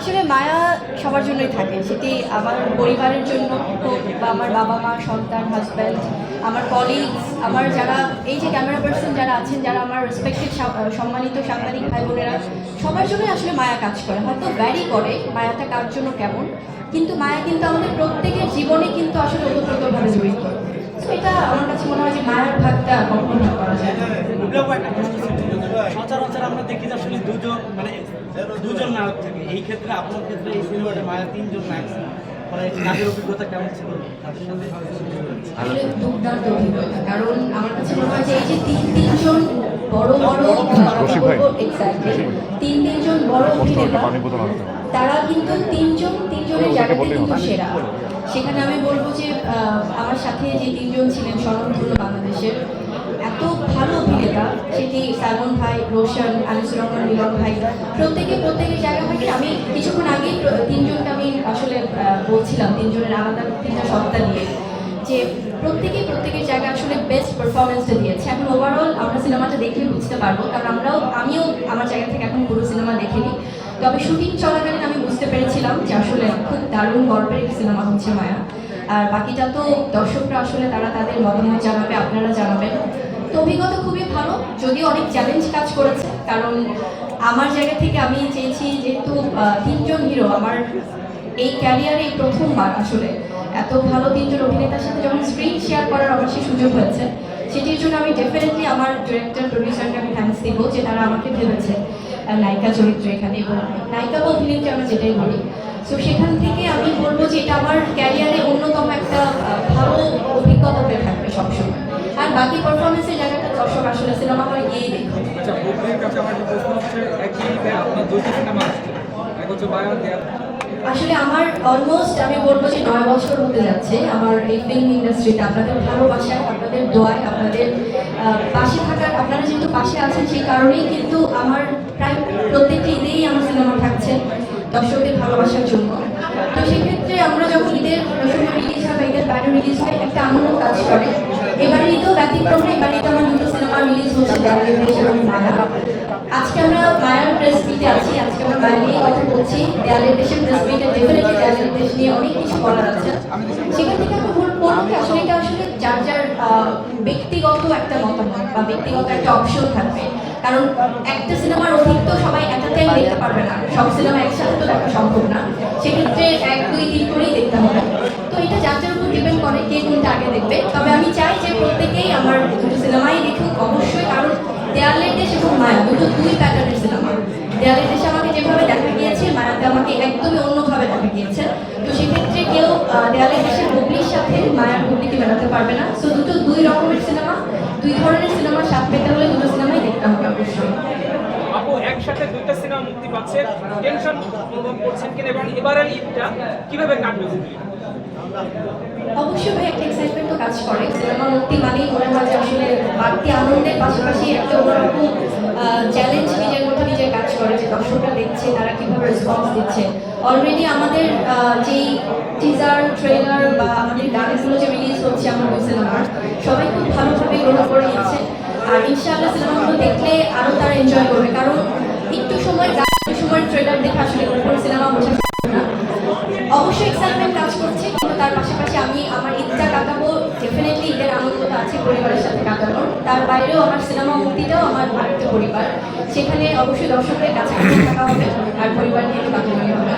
আসলে মায়া সবার জন্যই থাকে। সেটি আমার পরিবারের জন্য হোক বা আমার বাবা মা সন্তান হাজব্যান্ড আমার কলিগস আমার যারা এই যে ক্যামেরা পার্সন যারা আছেন, যারা আমার রেসপেক্টেড সম্মানিত সাংবাদিক ভাই বোনেরা সবার জন্যই আসলে মায়া কাজ করে। হয়তো ভ্যারি করে মায়াটা কার জন্য কেমন, কিন্তু মায়া কিন্তু আমাদের প্রত্যেকের জীবনে কিন্তু আসলে ওতপ্রোতভাবে জড়িত। তো এটা আমার কাছে মনে হয় যে মায়ের ভাগটা কখনো করা যায়। সচরাচর আমরা দেখি যে আসলে দুজন মানে দুজন নায়ক থাকে। এই ক্ষেত্রে আপনার ক্ষেত্রে এই সিনেমাটা মায়া তিনজন নায়ক মানে কাজের অভিজ্ঞতা কেমন ছিল? আসলে দুর্দান্ত অভিজ্ঞতা। কারণ আমার কাছে মনে হয় যে এই যে তিন তিনজন বড় বড় রসিক ভাই। এক্স্যাক্টলি তিন তিনজন বড় অভিনেতা পানি বোতল আনতে হবে। তারা কিন্তু তিনজন তিনজনের জায়গাতে কিন্তু সেরা। সেখানে আমি বলব যে আহ, আমার সাথে যে তিনজন ছিলেন স্বনামধন্য বাংলাদেশের। এত ভালো অভিনেতা, সেটি সালমন ভাই, রোশন, আনিসুর রহমান ভাই, প্রত্যেকে প্রত্যেকের জায়গা থেকে আমি কিছুক্ষণ আগেই তিনজনকে আমি আসলে বলছিলাম, তিনজনের আলাদা তিনটা সত্তা নিয়ে, যে প্রত্যেকেই প্রত্যেকের জায়গায় আসলে বেস্ট পারফরমেন্সটা দিয়েছে। এখন ওভারঅল আমরা সিনেমাটা দেখলে বুঝতে পারব, কারণ আমরাও, আমিও আমার জায়গা থেকে এখন পুরো সিনেমা দেখিনি। তবে শুটিং চলাকালীন আমি বুঝতে পেরেছিলাম যে আসলে খুব দারুণ গল্পের একটি সিনেমা হচ্ছে মায়া। আর বাকিটা তো দর্শকরা আসলে তারা তাদের মতামত জানাবে, আপনারা জানাবেন। তো অভিজ্ঞতা খুবই ভালো। যদিও অনেক চ্যালেঞ্জ কাজ করেছে, কারণ আমার জায়গা থেকে আমি চেয়েছি যেহেতু তিনজন হিরো আমার এই ক্যারিয়ারে প্রথমবার আসলে। এত ভালো তিনজন অভিনেতার সাথে যখন স্ক্রিন শেয়ার করার অবশ্যই সুযোগ হয়েছে, সেটির জন্য আমি ডেফিনেটলি আমার ডিরেক্টর প্রডিউসারকে আমি থ্যাঙ্কস দিব যে তারা আমাকে ভেবেছে নায়িকা চরিত্র এখানে এবং নায়িকা বা অভিনেত্রী আমরা যেটাই বলি। তো সেখান থেকে আমি বলব যে এটা আমার ক্যারিয়ারে অন্যতম একটা ভালো অভিজ্ঞতা হয়ে থাকবে সবসময়। আর বাকি পারফরমেন্সের দর্শক আসলে সিনেমা হলে গিয়েই দেখবে আচ্ছা বন্ধুদের কাছে আমার একটা প্রশ্ন হচ্ছে একই আপনার দুইটি সিনেমা আসছে এক হচ্ছে বায়ার আসলে আমার অলমোস্ট আমি বলব যে নয় বছর হতে যাচ্ছে আমার এই ফিল্ম ইন্ডাস্ট্রিতে আপনাদের ভালোবাসায় আপনাদের দোয়ায় আপনাদের পাশে থাকার আপনারা যেহেতু পাশে আছেন সেই কারণেই কিন্তু আমার প্রায় প্রত্যেকটি ঈদেই আমার সিনেমা থাকছে দর্শকদের ভালোবাসার জন্য। তো সেক্ষেত্রে আমরা যখন ঈদের সময় রিলিজ হয় বা ঈদের বাইরে রিলিজ হয় একটা আনন্দ কাজ করে। এবারে ঈদেও ব্যতিক্রম এবারে তো আমার দুটো সিনেমা রিলিজ হচ্ছে দেশ আজকে আমরা মায়ার প্রেস আছি, আজকে আমরা মায়া নিয়ে কথা বলছি। দেয়ালের দেশের প্রেস ডেফিনেটলি দেয়ালের দেশ নিয়ে অনেক কিছু বলার আছে। সেখান থেকে আমি বল- বলব আসলে এটা আসলে যার যার ব্যক্তিগত একটা মতামত বা ব্যক্তিগত একটা অপশন থাকবে। কারণ একটা সিনেমার অধিক তো সবাই একটা টাইম দেখতে পারবে না। সব সিনেমা একসাথে তো দেখা সম্ভব না। সেক্ষেত্রে এক দুই দিন করেই দেখতে হবে। যার উপর ডিপেন্ড করে কে কোনটা আগে দেখবে। তবে আমি চাই যে প্রত্যেকেই আমার দুটো সিনেমাই দেখুক, অবশ্যই, কারণ দেয়ালের দেশ এবং মায়া, দুটো দুই প্যাটার্নের সিনেমা। দেয়ালের দেশে আমাকে যেভাবে দেখা গিয়েছে, মায়াতে আমাকে একদমই অন্যভাবে দেখা গিয়েছে। তো সেক্ষেত্রে কেউ দেয়ালের দেশের হুগলির সাথে মায়ার হুগলিকে মেলাতে পারবে না। সো দুটো দুই রকমের সিনেমা, দুই ধরনের সিনেমা স্বাদ পেতে হলে দুটো সিনেমাই দেখতে হবে অবশ্যই। আপু, একসাথে দুইটা সিনেমা মুক্তি পাচ্ছে। টেনশন অনুভব করছেন কিনা? এবং এবারের ঈদটা কীভাবে কাটবে? অবশ্যই ভাই, একটা এক্সাইটমেন্ট কাজ করে। সিনেমা মুক্তি মানেই মনে হয় যে আসলে বাড়তি আনন্দের পাশাপাশি একটা অন্যরকম চ্যালেঞ্জ নিজের মধ্যে নিজে কাজ করে যে দর্শকরা দেখছে, তারা কীভাবে রেসপন্স দিচ্ছে। অলরেডি আমাদের যেই টিজার ট্রেলার বা আমাদের গানগুলো যে রিলিজ হচ্ছে ওই সিনেমার, সবাই খুব ভালোভাবে গ্রহণ করে নিচ্ছে। আর ইনশাআল্লাহ সিনেমাগুলো দেখলে আরও তারা তার পাশাপাশি আমি আমার ঈদটা কাটাবো। ডেফিনেটলি ঈদের আনন্দটা আছে পরিবারের সাথে কাটানোর। তার বাইরেও আমার সিনেমা মুক্তিটাও আমার ভারতীয় পরিবার। সেখানে অবশ্যই দর্শকদের কাছে আর পরিবার নিয়ে কাটানোই হবে?